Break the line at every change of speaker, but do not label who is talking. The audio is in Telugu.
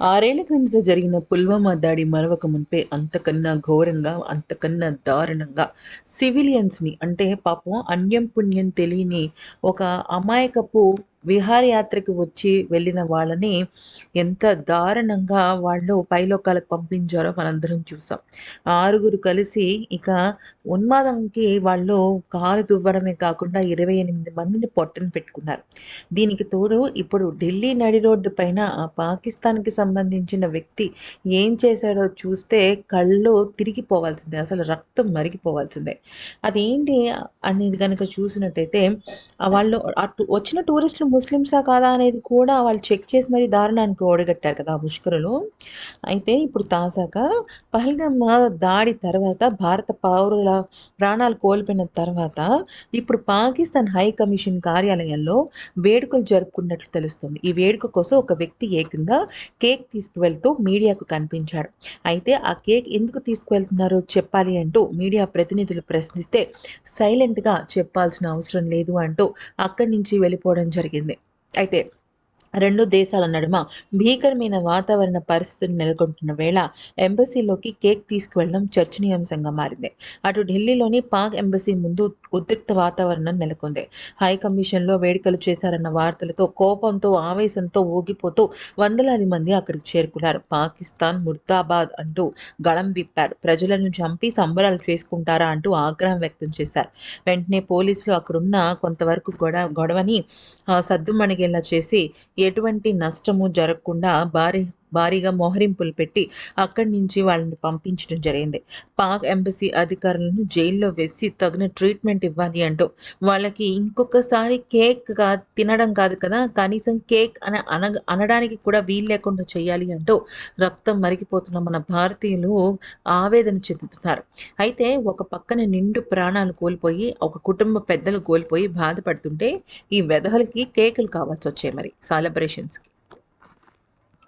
ఆరేళ్ళ క్రిందట జరిగిన పుల్వామా దాడి మరవక మునిపే అంతకన్నా ఘోరంగా అంతకన్నా దారుణంగా సివిలియన్స్ని అంటే పాపం అన్యం పుణ్యం తెలియని ఒక అమాయకపు విహారయాత్రకు వచ్చి వెళ్ళిన వాళ్ళని ఎంత దారుణంగా వాళ్ళు పైలోకాలకు పంపించారో మనందరం చూసాం. ఆరుగురు కలిసి ఇక ఉన్మాదంకి వాళ్ళు కారు దువ్వడమే కాకుండా ఇరవై ఎనిమిది మందిని పొట్టను పెట్టుకున్నారు. దీనికి తోడు ఇప్పుడు ఢిల్లీ నడి రోడ్డు పైన ఆ పాకిస్తాన్కి సంబంధించిన వ్యక్తి ఏం చేశాడో చూస్తే కళ్ళు తిరిగిపోవాల్సిందే అసలు రక్తం మరిగిపోవాల్సిందే. అదేంటి అనేది కనుక చూసినట్టయితే వాళ్ళు అటు వచ్చిన టూరిస్టులు ముస్లిమ్సా కాదా అనేది కూడా వాళ్ళు చెక్ చేసి మరి దారుణానికి ఓడగట్టారు కదా ఆ ముష్కరులు. అయితే ఇప్పుడు తాజాగా పహల్గమ్మ దాడి తర్వాత భారత పౌరుల ప్రాణాలు కోల్పోయిన తర్వాత ఇప్పుడు పాకిస్తాన్ హై కమిషన్ కార్యాలయంలో వేడుకలు జరుపుకున్నట్లు తెలుస్తుంది. ఈ వేడుక కోసం ఒక వ్యక్తి ఏకంగా కేక్ తీసుకువెళ్తూ మీడియాకు కనిపించాడు. అయితే ఆ కేక్ ఎందుకు తీసుకువెళ్తున్నారో చెప్పాలి అంటూ మీడియా ప్రతినిధులు ప్రశ్నిస్తే సైలెంట్గా చెప్పాల్సిన అవసరం లేదు అంటూ అక్కడి నుంచి వెళ్ళిపోవడం జరిగింది. అయితే రెండు దేశాల నడుమ భీకరమైన వాతావరణ పరిస్థితిని నెలకొంటున్న వేళ ఎంబసీలోకి కేక్ తీసుకువెళ్ళడం చర్చనీయాంశంగా మారింది. అటు ఢిల్లీలోని పాక్ ఎంబసీ ముందు ఉద్రిక్త వాతావరణం నెలకొంది. హై కమిషన్లో వేడుకలు చేశారన్న వార్తలతో కోపంతో ఆవేశంతో ఊగిపోతూ వందలాది మంది అక్కడికి చేరుకున్నారు. పాకిస్తాన్ ముర్దాబాద్ అంటూ గళం విప్పారు. ప్రజలను చంపి సంబరాలు చేసుకుంటారా అంటూ ఆగ్రహం వ్యక్తం చేశారు. వెంటనే పోలీసులు అక్కడున్న కొంతవరకు గొడవ గొడవని సద్దుమణిగేలా చేసి ఎటువంటి నష్టము జరగకుండా భారీ భారీగా మోహరింపులు పెట్టి అక్కడి నుంచి వాళ్ళని పంపించడం జరిగింది. పాక్ ఎంబసీ అధికారులను జైల్లో వేసి తగిన ట్రీట్మెంట్ ఇవ్వాలి అంటూ వాళ్ళకి ఇంకొకసారి కేక్ తినడం కాదు కదా కనీసం కేక్ అని అన అనడానికి కూడా వీలు లేకుండా చేయాలి అంటూ రక్తం మరిగిపోతున్న మన భారతీయులు ఆవేదన చెందుతున్నారు. అయితే ఒక పక్కన నిండు ప్రాణాలు కోల్పోయి ఒక కుటుంబ పెద్దలు కోల్పోయి బాధపడుతుంటే ఈ వెధవలకి కేకులు కావాల్సి వచ్చాయి మరి. సెలబ్రేషన్స్కి